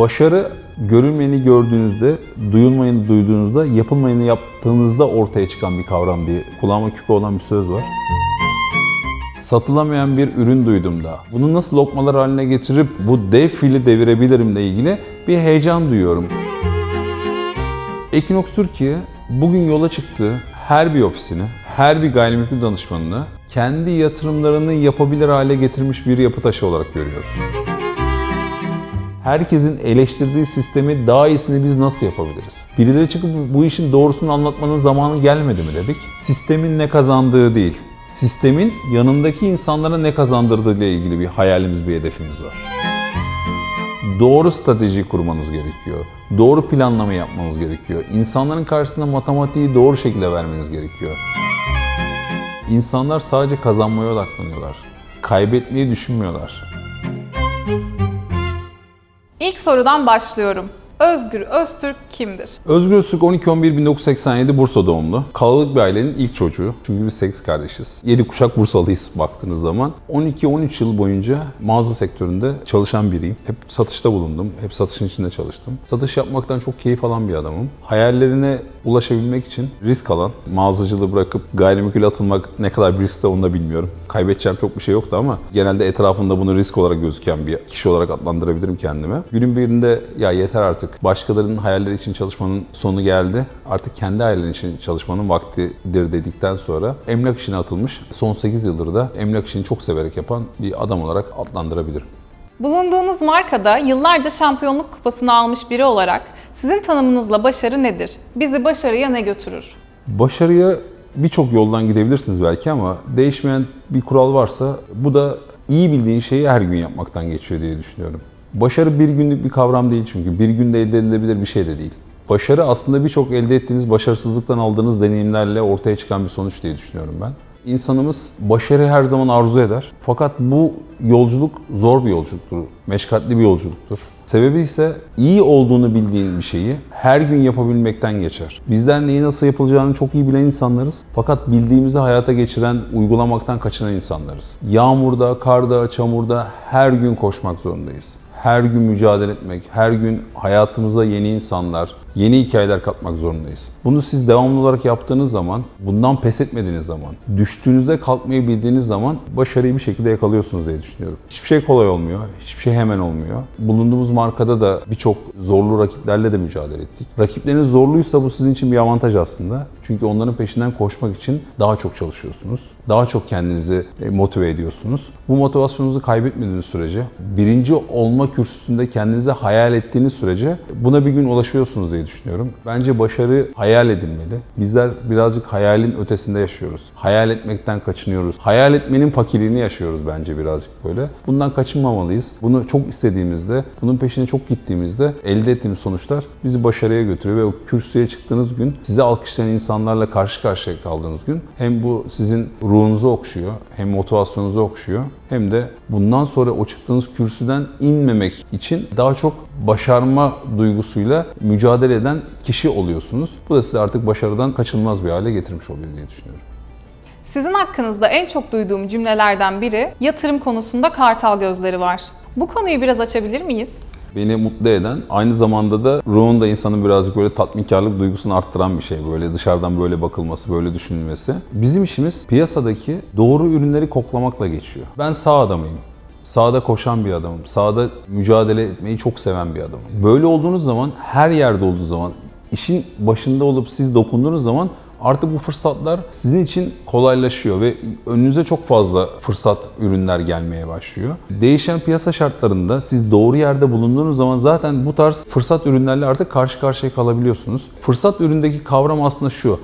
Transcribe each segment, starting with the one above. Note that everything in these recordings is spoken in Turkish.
Başarı görülmeyeni gördüğünüzde, duyulmayeni duyduğunuzda, yapılmayeni yaptığınızda ortaya çıkan bir kavram diye kulağıma küpe olan bir söz var. Satılamayan bir ürün duyduğumda, bunu nasıl lokmalar haline getirip bu dev fili devirebilirimle ilgili bir heyecan duyuyorum. Equinox Türkiye bugün yola çıktığı her bir ofisini, her bir gayrimenkul danışmanını kendi yatırımlarını yapabilir hale getirmiş bir yapı taşı olarak görüyoruz. Herkesin eleştirdiği sistemi daha iyisini biz nasıl yapabiliriz? Birileri çıkıp bu işin doğrusunu anlatmanın zamanı gelmedi mi dedik. Sistemin ne kazandığı değil, sistemin yanındaki insanlara ne kazandırdığı ile ilgili bir hayalimiz, bir hedefimiz var. Doğru strateji kurmanız gerekiyor. Doğru planlama yapmanız gerekiyor. İnsanların karşısında matematiği doğru şekilde vermeniz gerekiyor. İnsanlar sadece kazanmaya odaklanıyorlar. Kaybetmeyi düşünmüyorlar. İlk sorudan başlıyorum. Özgür Öztürk kimdir? Özgür Öztürk 12-11-1987 Bursa doğumlu. Kalabalık bir ailenin ilk çocuğu. Çünkü biz 8 kardeşiz. 7 kuşak Bursalıyız baktığınız zaman. 12-13 yıl boyunca mağaza sektöründe çalışan biriyim. Hep satışta bulundum. Hep satışın içinde çalıştım. Satış yapmaktan çok keyif alan bir adamım. Hayallerine ulaşabilmek için risk alan, mağazacılığı bırakıp gayrimenkul atılmak ne kadar bir riskte onu da bilmiyorum. Kaybedeceğim çok bir şey yoktu ama genelde etrafında bunu risk olarak gözüken bir kişi olarak adlandırabilirim kendime. Günün birinde ya yeter artık başkalarının hayalleri için çalışmanın sonu geldi. Artık kendi hayallerin için çalışmanın vaktidir dedikten sonra emlak işine atılmış. Son 8 yıldır da emlak işini çok severek yapan bir adam olarak adlandırabilirim. Bulunduğunuz markada yıllarca şampiyonluk kupasını almış biri olarak sizin tanımınızla başarı nedir? Bizi başarıya ne götürür? Başarıya birçok yoldan gidebilirsiniz belki ama değişmeyen bir kural varsa bu da iyi bildiğin şeyi her gün yapmaktan geçiyor diye düşünüyorum. Başarı bir günlük bir kavram değil çünkü bir günde elde edilebilir bir şey de değil. Başarı aslında birçok elde ettiğiniz başarısızlıktan aldığınız deneyimlerle ortaya çıkan bir sonuç diye düşünüyorum ben. İnsanımız başarı her zaman arzu eder. Fakat bu yolculuk zor bir yolculuktur, meşakkatli bir yolculuktur. Sebebi ise iyi olduğunu bildiğin bir şeyi her gün yapabilmekten geçer. Bizler neyi nasıl yapılacağını çok iyi bilen insanlarız. Fakat bildiğimizi hayata geçiren, uygulamaktan kaçınan insanlarız. Yağmurda, karda, çamurda her gün koşmak zorundayız her gün mücadele etmek, her gün hayatımıza yeni insanlar, yeni hikayeler katmak zorundayız. Bunu siz devamlı olarak yaptığınız zaman, bundan pes etmediğiniz zaman, düştüğünüzde kalkmayı bildiğiniz zaman başarıyı bir şekilde yakalıyorsunuz diye düşünüyorum. Hiçbir şey kolay olmuyor, hiçbir şey hemen olmuyor. Bulunduğumuz markada da birçok zorlu rakiplerle de mücadele ettik. Rakipleriniz zorluysa bu sizin için bir avantaj aslında. Çünkü onların peşinden koşmak için daha çok çalışıyorsunuz. Daha çok kendinizi e, motive ediyorsunuz. Bu motivasyonunuzu kaybetmediğiniz sürece, birinci olma kürsüsünde kendinize hayal ettiğiniz sürece buna bir gün ulaşıyorsunuz diye düşünüyorum. Bence başarı hayal edilmeli. Bizler birazcık hayalin ötesinde yaşıyoruz. Hayal etmekten kaçınıyoruz. Hayal etmenin fakirliğini yaşıyoruz bence birazcık böyle. Bundan kaçınmamalıyız. Bunu çok istediğimizde, bunun peşine çok gittiğimizde elde ettiğimiz sonuçlar bizi başarıya götürüyor ve o kürsüye çıktığınız gün sizi alkışlayan insanlarla karşı karşıya kaldığınız gün hem bu sizin ruhunuzu okşuyor, hem motivasyonunuzu okşuyor hem de bundan sonra o çıktığınız kürsüden inmemek için daha çok başarma duygusuyla mücadele eden kişi oluyorsunuz. Bu da sizi artık başarıdan kaçınılmaz bir hale getirmiş oluyor diye düşünüyorum. Sizin hakkınızda en çok duyduğum cümlelerden biri yatırım konusunda kartal gözleri var. Bu konuyu biraz açabilir miyiz? Beni mutlu eden, aynı zamanda da ruhunda insanın birazcık böyle tatminkarlık duygusunu arttıran bir şey. Böyle dışarıdan böyle bakılması, böyle düşünülmesi. Bizim işimiz piyasadaki doğru ürünleri koklamakla geçiyor. Ben sağ adamıyım. Sağda koşan bir adamım. Sağda mücadele etmeyi çok seven bir adamım. Böyle olduğunuz zaman, her yerde olduğu zaman, işin başında olup siz dokunduğunuz zaman Artık bu fırsatlar sizin için kolaylaşıyor ve önünüze çok fazla fırsat ürünler gelmeye başlıyor. Değişen piyasa şartlarında siz doğru yerde bulunduğunuz zaman zaten bu tarz fırsat ürünlerle artık karşı karşıya kalabiliyorsunuz. Fırsat üründeki kavram aslında şu.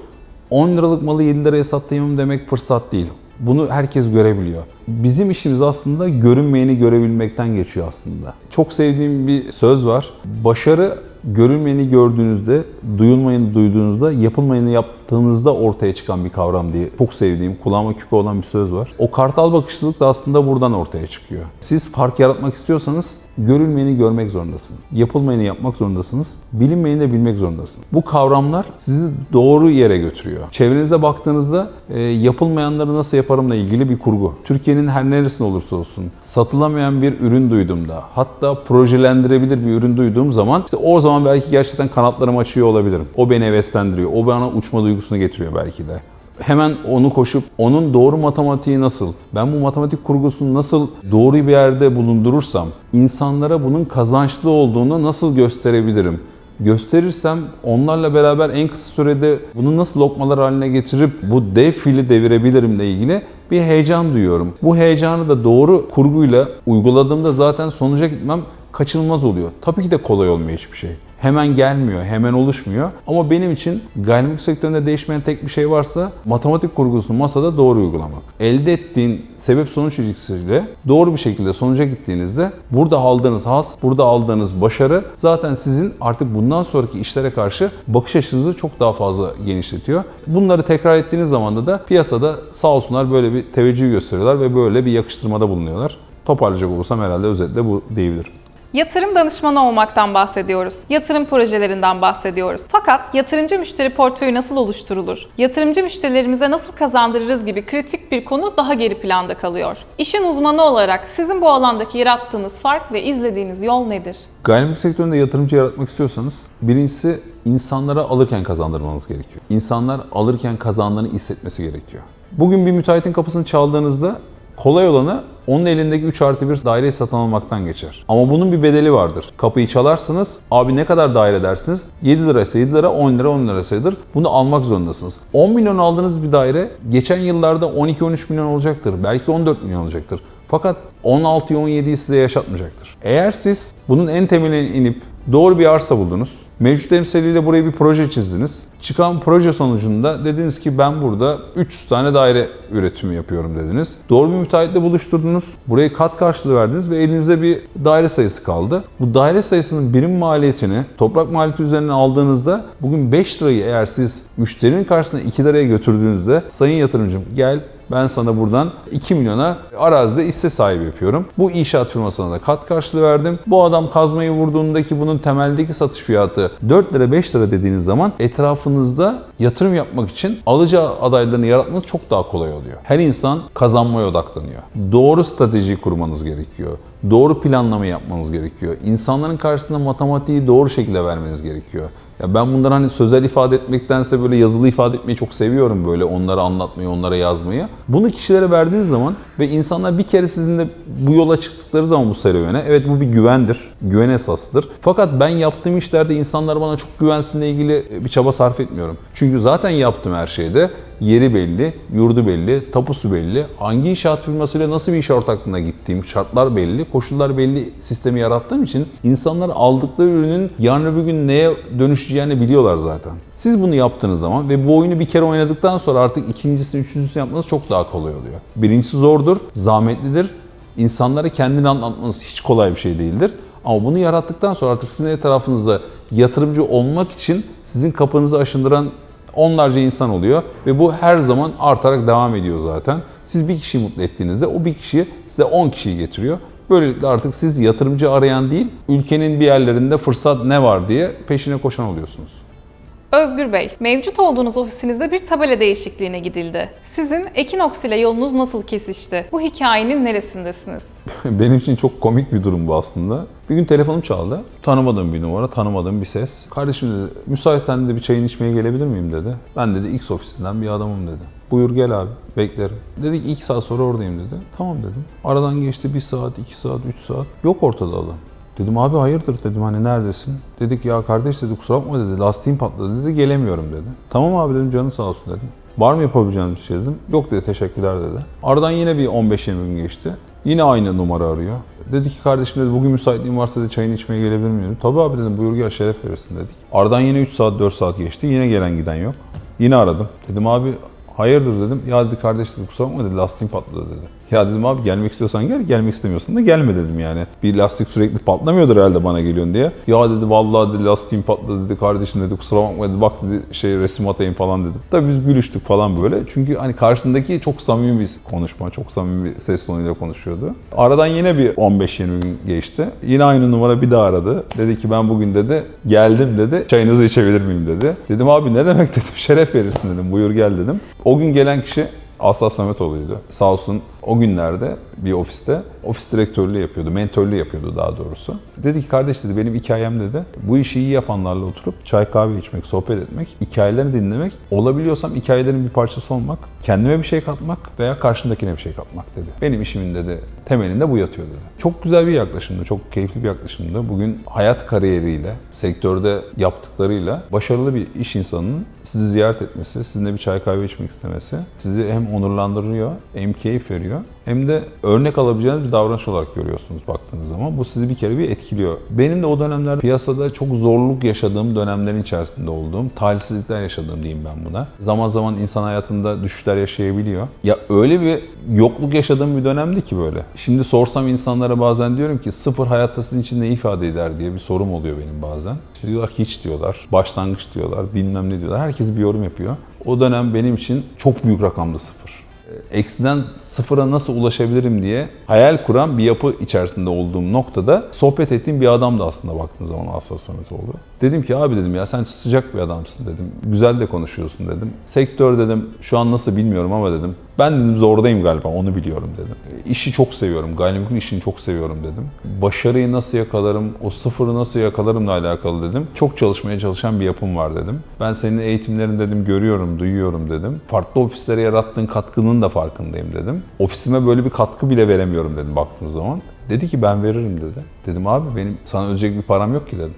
10 liralık malı 7 liraya satayım demek fırsat değil. Bunu herkes görebiliyor. Bizim işimiz aslında görünmeyeni görebilmekten geçiyor aslında. Çok sevdiğim bir söz var. Başarı görülmeyeni gördüğünüzde, duyulmayeni duyduğunuzda, yapılmayeni yaptığınızda ortaya çıkan bir kavram diye çok sevdiğim, kulağıma küpe olan bir söz var. O kartal bakışlılık da aslında buradan ortaya çıkıyor. Siz fark yaratmak istiyorsanız görülmeyeni görmek zorundasınız. Yapılmayeni yapmak zorundasınız. Bilinmeyeni de bilmek zorundasınız. Bu kavramlar sizi doğru yere götürüyor. Çevrenize baktığınızda e, yapılmayanları nasıl yaparımla ilgili bir kurgu. Türkiye'nin her neresinde olursa olsun satılamayan bir ürün duyduğumda hatta projelendirebilir bir ürün duyduğum zaman işte o zaman belki gerçekten kanatlarımı açıyor olabilirim. O beni heveslendiriyor. O bana uçma duygusunu getiriyor belki de hemen onu koşup onun doğru matematiği nasıl, ben bu matematik kurgusunu nasıl doğru bir yerde bulundurursam, insanlara bunun kazançlı olduğunu nasıl gösterebilirim? Gösterirsem onlarla beraber en kısa sürede bunu nasıl lokmalar haline getirip bu dev fili devirebilirimle ilgili bir heyecan duyuyorum. Bu heyecanı da doğru kurguyla uyguladığımda zaten sonuca gitmem kaçınılmaz oluyor. Tabii ki de kolay olmuyor hiçbir şey. Hemen gelmiyor, hemen oluşmuyor. Ama benim için gayrimenkul sektöründe değişmeyen tek bir şey varsa matematik kurgusunu masada doğru uygulamak. Elde ettiğin sebep sonuç ilişkisiyle doğru bir şekilde sonuca gittiğinizde burada aldığınız has, burada aldığınız başarı zaten sizin artık bundan sonraki işlere karşı bakış açınızı çok daha fazla genişletiyor. Bunları tekrar ettiğiniz zaman da, da piyasada sağ olsunlar böyle bir teveccüh gösteriyorlar ve böyle bir yakıştırmada bulunuyorlar. Toparlayacak olursam herhalde özetle bu diyebilirim. Yatırım danışmanı olmaktan bahsediyoruz. Yatırım projelerinden bahsediyoruz. Fakat yatırımcı müşteri portföyü nasıl oluşturulur? Yatırımcı müşterilerimize nasıl kazandırırız gibi kritik bir konu daha geri planda kalıyor. İşin uzmanı olarak sizin bu alandaki yarattığınız fark ve izlediğiniz yol nedir? Gayrimenkul sektöründe yatırımcı yaratmak istiyorsanız birincisi insanlara alırken kazandırmanız gerekiyor. İnsanlar alırken kazandığını hissetmesi gerekiyor. Bugün bir müteahhitin kapısını çaldığınızda kolay olanı onun elindeki 3 artı 1 daireyi satın almaktan geçer. Ama bunun bir bedeli vardır. Kapıyı çalarsınız, abi ne kadar daire dersiniz? 7 liraysa 7 lira, 10 lira 10 lirasıdır. Bunu almak zorundasınız. 10 milyon aldığınız bir daire geçen yıllarda 12-13 milyon olacaktır. Belki 14 milyon olacaktır. Fakat 16'yı 17'yi size yaşatmayacaktır. Eğer siz bunun en temeline inip doğru bir arsa buldunuz, mevcut emsaliyle buraya bir proje çizdiniz. Çıkan proje sonucunda dediniz ki ben burada 300 tane daire üretimi yapıyorum dediniz. Doğru bir müteahhitle buluşturdunuz. Buraya kat karşılığı verdiniz ve elinizde bir daire sayısı kaldı. Bu daire sayısının birim maliyetini toprak maliyeti üzerinden aldığınızda bugün 5 lirayı eğer siz müşterinin karşısına 2 liraya götürdüğünüzde sayın yatırımcım gel ben sana buradan 2 milyona arazide hisse sahibi yapıyorum. Bu inşaat firmasına da kat karşılığı verdim. Bu adam kazmayı vurduğundaki bunun temeldeki satış fiyatı 4 lira 5 lira dediğiniz zaman etrafınızda yatırım yapmak için alıcı adaylarını yaratmanız çok daha kolay oluyor. Her insan kazanmaya odaklanıyor. Doğru strateji kurmanız gerekiyor. Doğru planlama yapmanız gerekiyor. İnsanların karşısında matematiği doğru şekilde vermeniz gerekiyor. Ya ben bunları hani sözel ifade etmektense böyle yazılı ifade etmeyi çok seviyorum böyle onlara anlatmayı, onlara yazmayı. Bunu kişilere verdiğiniz zaman ve insanlar bir kere sizinle bu yola çıktıkları zaman bu serüvene evet bu bir güvendir, güven esasıdır. Fakat ben yaptığım işlerde insanlar bana çok güvensinle ilgili bir çaba sarf etmiyorum. Çünkü zaten yaptığım her şeyde yeri belli, yurdu belli, tapusu belli, hangi inşaat firmasıyla nasıl bir iş ortaklığına gittiğim, şartlar belli, koşullar belli sistemi yarattığım için insanlar aldıkları ürünün yarın öbür gün neye dönüşeceğini biliyorlar zaten. Siz bunu yaptığınız zaman ve bu oyunu bir kere oynadıktan sonra artık ikincisini, üçüncüsünü yapmanız çok daha kolay oluyor. Birincisi zordur, zahmetlidir. İnsanlara kendini anlatmanız hiç kolay bir şey değildir. Ama bunu yarattıktan sonra artık sizin etrafınızda yatırımcı olmak için sizin kapınızı aşındıran onlarca insan oluyor ve bu her zaman artarak devam ediyor zaten. Siz bir kişiyi mutlu ettiğinizde o bir kişi size 10 kişiyi getiriyor. Böylelikle artık siz yatırımcı arayan değil, ülkenin bir yerlerinde fırsat ne var diye peşine koşan oluyorsunuz. Özgür Bey, mevcut olduğunuz ofisinizde bir tabela değişikliğine gidildi. Sizin Ekinox ile yolunuz nasıl kesişti? Bu hikayenin neresindesiniz? Benim için çok komik bir durum bu aslında. Bir gün telefonum çaldı. Tanımadığım bir numara, tanımadığım bir ses. Kardeşim dedi, müsaitsen de bir çayın içmeye gelebilir miyim dedi. Ben dedi X ofisinden bir adamım dedi. Buyur gel abi, beklerim. Dedi ki 2 saat sonra oradayım dedi. Tamam dedim. Aradan geçti 1 saat, 2 saat, 3 saat. Yok ortada adam. Dedim abi hayırdır dedim hani neredesin? Dedik ya kardeş dedi kusura bakma dedi lastiğim patladı dedi gelemiyorum dedi. Tamam abi dedim canın sağ olsun dedim. Var mı yapabileceğim bir şey dedim. Yok dedi teşekkürler dedi. Aradan yine bir 15-20 gün geçti. Yine aynı numara arıyor. Dedi ki kardeşim dedi bugün müsaitliğin varsa dedi çayını içmeye gelebilir miyim? Tabii abi dedim buyur gel şeref verirsin dedik. Aradan yine 3 saat 4 saat geçti. Yine gelen giden yok. Yine aradım. Dedim abi hayırdır dedim. Ya dedi kardeş dedi kusura bakma dedi lastiğim patladı dedi. Ya dedim abi gelmek istiyorsan gel, gelmek istemiyorsan da gelme dedim yani. Bir lastik sürekli patlamıyordur herhalde bana geliyorsun diye. Ya dedi vallahi dedi lastiğim patladı dedi kardeşim dedi kusura bakma dedi bak dedi şey resim atayım falan dedim. Tabii biz gülüştük falan böyle. Çünkü hani karşısındaki çok samimi bir konuşma, çok samimi bir ses tonuyla konuşuyordu. Aradan yine bir 15-20 gün geçti. Yine aynı numara bir daha aradı. Dedi ki ben bugün dedi geldim dedi çayınızı içebilir miyim dedi. Dedim abi ne demek dedim şeref verirsin dedim buyur gel dedim. O gün gelen kişi Asaf Sametoğlu'ydu. Sağ olsun o günlerde bir ofiste ofis direktörlüğü yapıyordu, mentörlüğü yapıyordu daha doğrusu. Dedi ki kardeş dedi benim hikayem dedi bu işi iyi yapanlarla oturup çay kahve içmek, sohbet etmek, hikayelerini dinlemek, olabiliyorsam hikayelerin bir parçası olmak, kendime bir şey katmak veya karşındakine bir şey katmak dedi. Benim işimin dedi temelinde bu yatıyor dedi. Çok güzel bir yaklaşımdı, çok keyifli bir yaklaşımdı. Bugün hayat kariyeriyle, sektörde yaptıklarıyla başarılı bir iş insanının sizi ziyaret etmesi, sizinle bir çay kahve içmek istemesi sizi hem onurlandırıyor, hem keyif veriyor hem de örnek alabileceğiniz bir davranış olarak görüyorsunuz baktığınız zaman. Bu sizi bir kere bir etkiliyor. Benim de o dönemler piyasada çok zorluk yaşadığım dönemlerin içerisinde olduğum, talihsizlikler yaşadığım diyeyim ben buna. Zaman zaman insan hayatında düşüşler yaşayabiliyor. Ya öyle bir yokluk yaşadığım bir dönemdi ki böyle. Şimdi sorsam insanlara bazen diyorum ki sıfır hayatta sizin için ne ifade eder diye bir sorum oluyor benim bazen. İşte diyorlar hiç diyorlar, başlangıç diyorlar, bilmem ne diyorlar. Herkes bir yorum yapıyor. O dönem benim için çok büyük rakamdı sıfır. E, Eksiden sıfıra nasıl ulaşabilirim diye hayal kuran bir yapı içerisinde olduğum noktada sohbet ettiğim bir adamdı aslında baktığın zaman Asaf Sametoğlu. Dedim ki abi dedim ya sen sıcak bir adamsın dedim. Güzel de konuşuyorsun dedim. Sektör dedim şu an nasıl bilmiyorum ama dedim. Ben dedim zordayım galiba onu biliyorum dedim. İşi çok seviyorum. Gayrimenkul işini çok seviyorum dedim. Başarıyı nasıl yakalarım, o sıfırı nasıl yakalarımla alakalı dedim. Çok çalışmaya çalışan bir yapım var dedim. Ben senin eğitimlerini dedim görüyorum, duyuyorum dedim. Farklı ofislere yarattığın katkının da farkındayım dedim. Ofisime böyle bir katkı bile veremiyorum dedim baktığın zaman. Dedi ki ben veririm dedi. Dedim abi benim sana ödeyecek bir param yok ki dedim.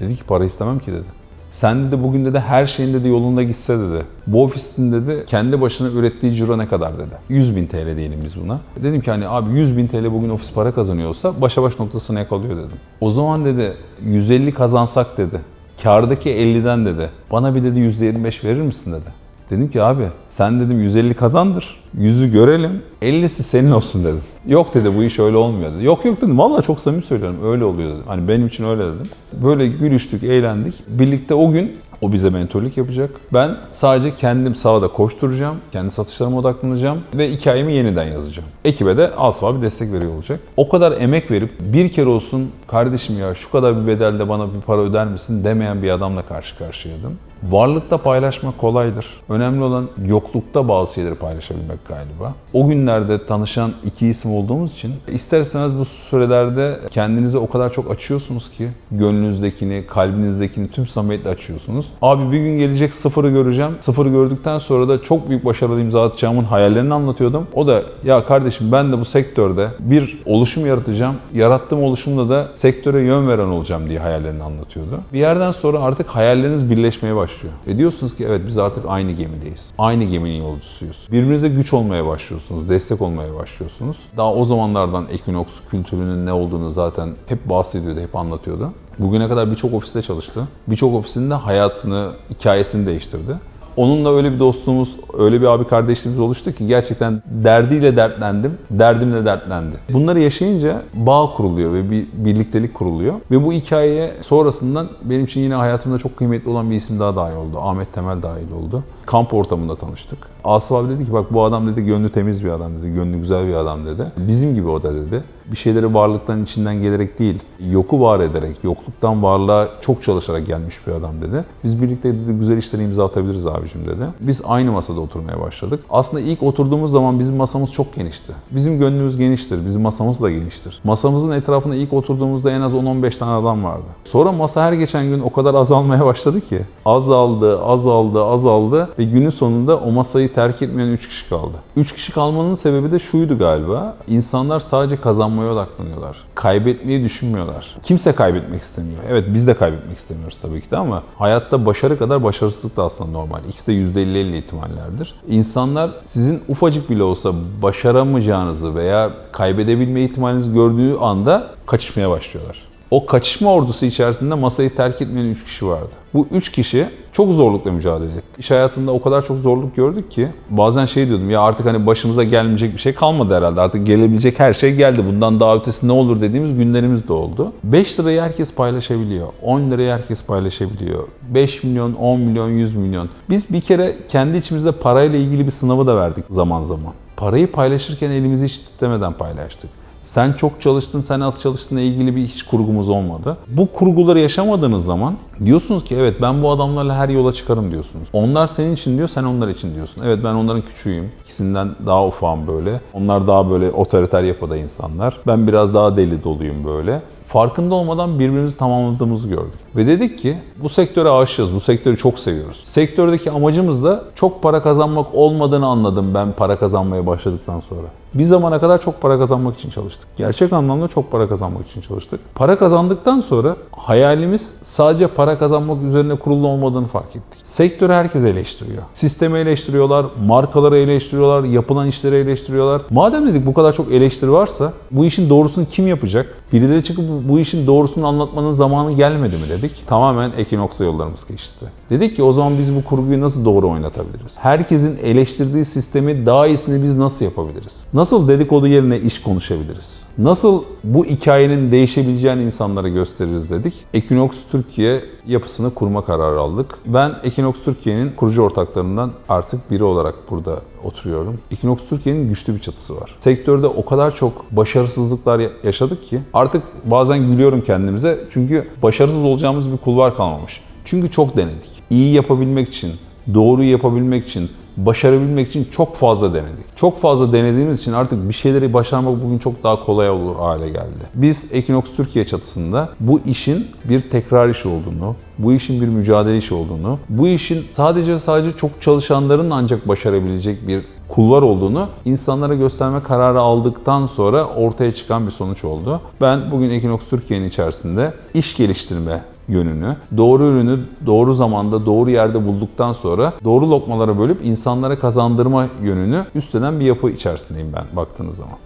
Dedi ki para istemem ki dedi. Sen dedi bugün dedi her şeyin dedi yolunda gitse dedi. Bu ofisin dedi kendi başına ürettiği ciro ne kadar dedi. 100 bin TL diyelim biz buna. Dedim ki hani abi 100 bin TL bugün ofis para kazanıyorsa başa baş noktasına yakalıyor dedim. O zaman dedi 150 kazansak dedi. Kârdaki 50'den dedi. Bana bir dedi %25 verir misin dedi. Dedim ki abi sen dedim 150 kazandır. Yüzü görelim. 50'si senin olsun dedim. Yok dedi bu iş öyle olmuyor dedi. Yok yok dedim. Vallahi çok samimi söylüyorum. Öyle oluyor dedim. Hani benim için öyle dedim. Böyle gülüştük, eğlendik. Birlikte o gün o bize mentörlük yapacak. Ben sadece kendim sahada koşturacağım. Kendi satışlarıma odaklanacağım. Ve hikayemi yeniden yazacağım. Ekibe de Asfa abi destek veriyor olacak. O kadar emek verip bir kere olsun kardeşim ya şu kadar bir bedelde bana bir para öder misin demeyen bir adamla karşı karşıyaydım. Varlıkta paylaşmak kolaydır. Önemli olan yoklukta bazı şeyleri paylaşabilmek galiba. O günlerde tanışan iki isim olduğumuz için ister istemez bu sürelerde kendinize o kadar çok açıyorsunuz ki gönlünüzdekini, kalbinizdekini tüm samimiyetle açıyorsunuz. Abi bir gün gelecek sıfırı göreceğim. Sıfırı gördükten sonra da çok büyük başarılı imza atacağımın hayallerini anlatıyordum. O da ya kardeşim ben de bu sektörde bir oluşum yaratacağım. Yarattığım oluşumla da sektöre yön veren olacağım diye hayallerini anlatıyordu. Bir yerden sonra artık hayalleriniz birleşmeye başlıyor. E diyorsunuz ki evet biz artık aynı gemideyiz. Aynı geminin yolcusuyuz. Birbirinize güç olmaya başlıyorsunuz, destek olmaya başlıyorsunuz. Daha o zamanlardan Equinox kültürünün ne olduğunu zaten hep bahsediyordu, hep anlatıyordu. Bugüne kadar birçok ofiste çalıştı. Birçok ofisinde hayatını, hikayesini değiştirdi. Onunla öyle bir dostluğumuz, öyle bir abi kardeşliğimiz oluştu ki gerçekten derdiyle dertlendim, derdimle dertlendi. Bunları yaşayınca bağ kuruluyor ve bir birliktelik kuruluyor. Ve bu hikayeye sonrasından benim için yine hayatımda çok kıymetli olan bir isim daha dahil oldu. Ahmet Temel dahil oldu. Kamp ortamında tanıştık. Asif abi dedi ki bak bu adam dedi gönlü temiz bir adam dedi, gönlü güzel bir adam dedi. Bizim gibi o da dedi. Bir şeyleri varlıktan içinden gelerek değil, yoku var ederek, yokluktan varlığa çok çalışarak gelmiş bir adam dedi. Biz birlikte dedi güzel işlere imza atabiliriz abicim dedi. Biz aynı masada oturmaya başladık. Aslında ilk oturduğumuz zaman bizim masamız çok genişti. Bizim gönlümüz geniştir, bizim masamız da geniştir. Masamızın etrafında ilk oturduğumuzda en az 10-15 tane adam vardı. Sonra masa her geçen gün o kadar azalmaya başladı ki. Azaldı, azaldı, azaldı ve günün sonunda o masayı terk etmeyen 3 kişi kaldı. 3 kişi kalmanın sebebi de şuydu galiba. İnsanlar sadece kazanmaya odaklanıyorlar. Kaybetmeyi düşünmüyorlar. Kimse kaybetmek istemiyor. Evet biz de kaybetmek istemiyoruz tabii ki de ama hayatta başarı kadar başarısızlık da aslında normal. İkisi de %50-50 ihtimallerdir. İnsanlar sizin ufacık bile olsa başaramayacağınızı veya kaybedebilme ihtimalinizi gördüğü anda kaçışmaya başlıyorlar. O kaçışma ordusu içerisinde masayı terk etmeyen 3 kişi vardı. Bu 3 kişi çok zorlukla mücadele etti. İş hayatında o kadar çok zorluk gördük ki bazen şey diyordum ya artık hani başımıza gelmeyecek bir şey kalmadı herhalde. Artık gelebilecek her şey geldi. Bundan daha ötesi ne olur dediğimiz günlerimiz de oldu. 5 lirayı herkes paylaşabiliyor. 10 lirayı herkes paylaşabiliyor. 5 milyon, 10 milyon, 100 milyon. Biz bir kere kendi içimizde parayla ilgili bir sınavı da verdik zaman zaman. Parayı paylaşırken elimizi hiç titremeden paylaştık. Sen çok çalıştın, sen az çalıştığına ilgili bir hiç kurgumuz olmadı. Bu kurguları yaşamadığınız zaman diyorsunuz ki evet ben bu adamlarla her yola çıkarım diyorsunuz. Onlar senin için diyor, sen onlar için diyorsun. Evet ben onların küçüğüyüm. İkisinden daha ufağım böyle. Onlar daha böyle otoriter yapıda insanlar. Ben biraz daha deli doluyum böyle farkında olmadan birbirimizi tamamladığımızı gördük. Ve dedik ki bu sektöre aşığız, bu sektörü çok seviyoruz. Sektördeki amacımız da çok para kazanmak olmadığını anladım ben para kazanmaya başladıktan sonra. Bir zamana kadar çok para kazanmak için çalıştık. Gerçek anlamda çok para kazanmak için çalıştık. Para kazandıktan sonra hayalimiz sadece para kazanmak üzerine kurulu olmadığını fark ettik. Sektörü herkes eleştiriyor. Sistemi eleştiriyorlar, markaları eleştiriyorlar, yapılan işleri eleştiriyorlar. Madem dedik bu kadar çok eleştiri varsa bu işin doğrusunu kim yapacak? Birileri çıkıp bu işin doğrusunu anlatmanın zamanı gelmedi mi dedik. Tamamen Ekinox'la yollarımız geçti. Dedik ki o zaman biz bu kurguyu nasıl doğru oynatabiliriz? Herkesin eleştirdiği sistemi daha iyisini biz nasıl yapabiliriz? Nasıl dedikodu yerine iş konuşabiliriz? Nasıl bu hikayenin değişebileceğini insanlara gösteririz dedik. Equinox Türkiye yapısını kurma kararı aldık. Ben Equinox Türkiye'nin kurucu ortaklarından artık biri olarak burada oturuyorum. Equinox Türkiye'nin güçlü bir çatısı var. Sektörde o kadar çok başarısızlıklar ya- yaşadık ki artık bazen gülüyorum kendimize çünkü başarısız olacağımız bir kulvar kalmamış. Çünkü çok denedik. İyi yapabilmek için, doğruyu yapabilmek için, başarabilmek için çok fazla denedik. Çok fazla denediğimiz için artık bir şeyleri başarmak bugün çok daha kolay olur hale geldi. Biz Equinox Türkiye çatısında bu işin bir tekrar iş olduğunu, bu işin bir mücadele işi olduğunu, bu işin sadece sadece çok çalışanların ancak başarabilecek bir kulvar olduğunu insanlara gösterme kararı aldıktan sonra ortaya çıkan bir sonuç oldu. Ben bugün Equinox Türkiye'nin içerisinde iş geliştirme yönünü, doğru ürünü doğru zamanda, doğru yerde bulduktan sonra doğru lokmalara bölüp insanlara kazandırma yönünü üstlenen bir yapı içerisindeyim ben baktığınız zaman.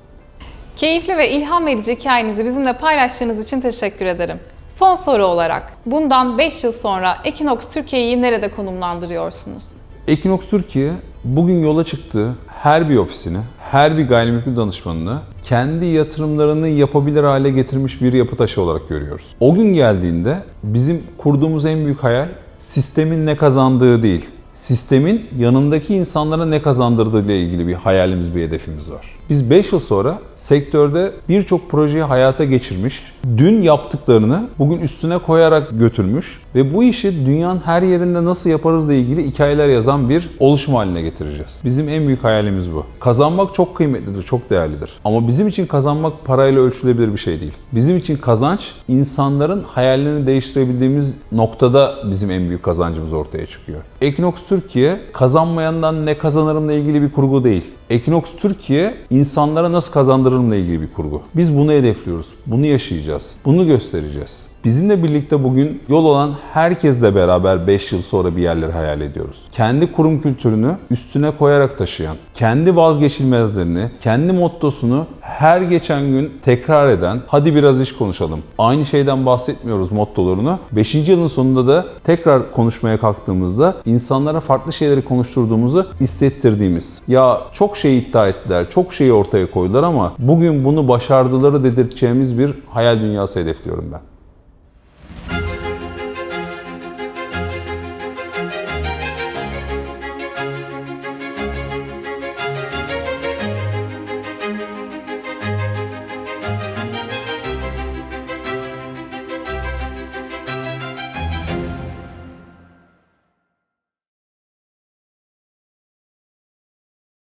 Keyifli ve ilham verici hikayenizi bizimle paylaştığınız için teşekkür ederim. Son soru olarak, bundan 5 yıl sonra Equinox Türkiye'yi nerede konumlandırıyorsunuz? Equinox Türkiye bugün yola çıktığı her bir ofisini, her bir gayrimenkul danışmanını kendi yatırımlarını yapabilir hale getirmiş bir yapı taşı olarak görüyoruz. O gün geldiğinde bizim kurduğumuz en büyük hayal sistemin ne kazandığı değil, sistemin yanındaki insanlara ne kazandırdığı ile ilgili bir hayalimiz, bir hedefimiz var. Biz 5 yıl sonra sektörde birçok projeyi hayata geçirmiş, dün yaptıklarını bugün üstüne koyarak götürmüş ve bu işi dünyanın her yerinde nasıl yaparızla ilgili hikayeler yazan bir oluşum haline getireceğiz. Bizim en büyük hayalimiz bu. Kazanmak çok kıymetlidir, çok değerlidir. Ama bizim için kazanmak parayla ölçülebilir bir şey değil. Bizim için kazanç insanların hayallerini değiştirebildiğimiz noktada bizim en büyük kazancımız ortaya çıkıyor. Equinox Türkiye kazanmayandan ne kazanırımla ilgili bir kurgu değil. Equinox Türkiye insanlara nasıl kazandırırımla ilgili bir kurgu. Biz bunu hedefliyoruz. Bunu yaşayacağız. Bunu göstereceğiz. Bizimle birlikte bugün yol olan herkesle beraber 5 yıl sonra bir yerleri hayal ediyoruz. Kendi kurum kültürünü üstüne koyarak taşıyan, kendi vazgeçilmezlerini, kendi mottosunu her geçen gün tekrar eden, hadi biraz iş konuşalım. Aynı şeyden bahsetmiyoruz mottolarını. 5. yılın sonunda da tekrar konuşmaya kalktığımızda insanlara farklı şeyleri konuşturduğumuzu hissettirdiğimiz. Ya çok şey iddia ettiler, çok şeyi ortaya koydular ama bugün bunu başardıları dedirteceğimiz bir hayal dünyası hedefliyorum ben.